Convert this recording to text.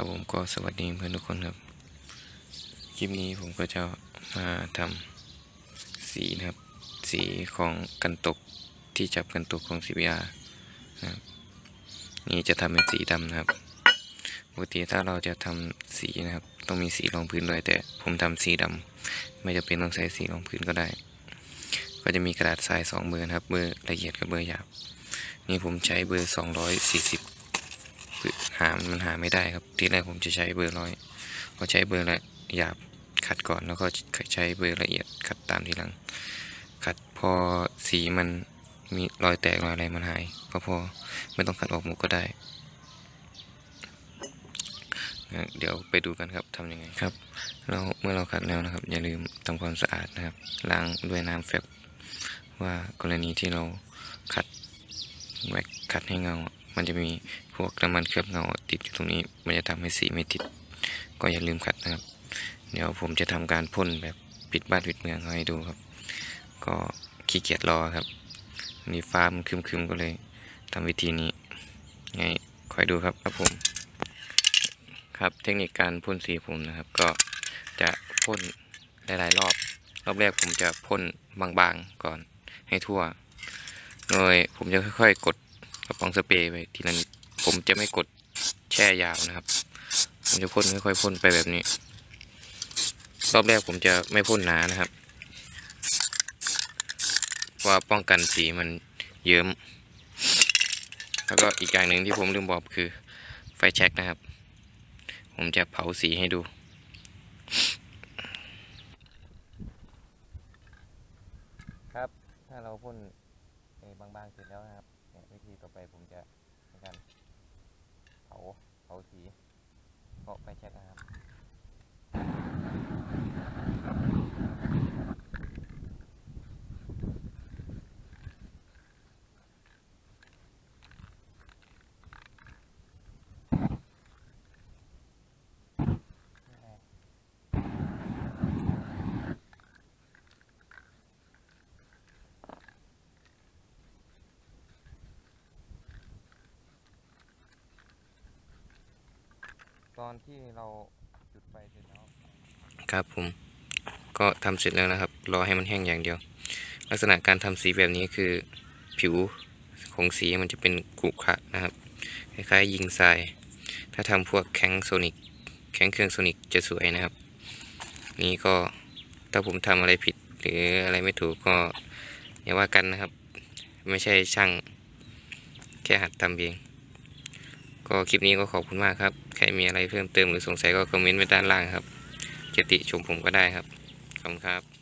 ครับผมก็สวัสดีเพื่อนทุกคนครับ คลิปนี้ผมก็จะมาทำสีนะครับ สีของกันตกที่จับกันตกของ CBR นะครับนี่จะทำเป็นสีดำนะครับปกติถ้าเราจะทำสีนะครับ ต้องมีสีรองพื้นด้วยแต่ผมทำสีดำไม่จำเป็นต้องใช้สีรองพื้นก็ได้ ก็จะมีกระดาษทรายสองเบอร์นะครับ เบอร์ละเอียดกับเบอร์หยาบนี่ผมใช้เบอร์ 240 หามันหาไม่ได้ครับ ทีแรกผมจะใช้เบอร์ร้อยพอใช้เบอร์ละหยาบขัดก่อนแล้วก็ใช้เบอร์ละเอียดขัดตามทีหลัง ขัดพอสีมันมีรอยแตกรอยอะไรมันหายก็พอไม่ต้องขัดออกหมดก็ได้นะเดี๋ยวไปดูกันครับทำยังไงครับเราเมื่อเราขัดแล้วนะครับ อย่าลืมทำความสะอาดนะครับ ล้างด้วยน้ำแฟบว่ากรณีที่เราขัดแว็กขัดให้เงา มันจะมีพวกน้ำมันเคลือบเงาติดอยู่ตรงนี้ มันจะทำให้สีไม่ติด ก็อย่าลืมขัดนะครับ เดี๋ยวผมจะทำการพ่นแบบปิดบ้านปิดเมืองให้ดูครับ ก็ขี้เกียจรอครับนี่ฟ้ามันครึมๆก็เลยทำวิธีนี้ไงคอยดูครับครับผม ครับเทคนิคการพ่นสีผมนะครับ ก็จะพ่นหลายๆรอบ รอบแรกผมจะพ่นบางๆก่อนให้ทั่ว โดยผมจะค่อยๆกด กระป๋องสเปรย์ไปทีละนิดผมจะไม่กดแช่ยาวนะครับ ผมจะพ่นค่อยๆพ่นไปแบบนี้ รอบแรกผมจะไม่พ่นหนานะครับว่าป้องกันสีมันเยิ้ม แล้วก็อีกอย่างหนึ่งที่ผมลืมบอกคือไฟแช็กนะครับ ผมจะเผาสีให้ดูครับ ถ้าเราพ่นบางๆเสร็จแล้วนะครับ เนี่ยวิธีต่อไปผมจะในการเผาเผาสีเผาไปแช็กนะครับ ตอนที่เราจุดไฟเสร็จแล้ว ครับผม ก็ทำเสร็จแล้วนะครับ รอให้มันแห้งอย่างเดียว ลักษณะการทำสีแบบนี้คือผิวของสีมันจะเป็นกรุขระนะครับ คล้ายๆ ยิงทราย ถ้าทำพวกแข็งโซนิก แข็งเครื่องโซนิกจะสวยนะครับ นี่ก็ถ้าผมทำอะไรผิดหรืออะไรไม่ถูกก็อย่าว่ากันนะครับ ไม่ใช่ช่างแค่หัดทำเอง ก็คลิปนี้ก็ขอบคุณมากครับ ใครมีอะไรเพิ่มเติมหรือสงสัยก็คอมเมนต์ไว้ด้านล่างครับเกยรติชมผมก็ได้ครับขอบคุณครับ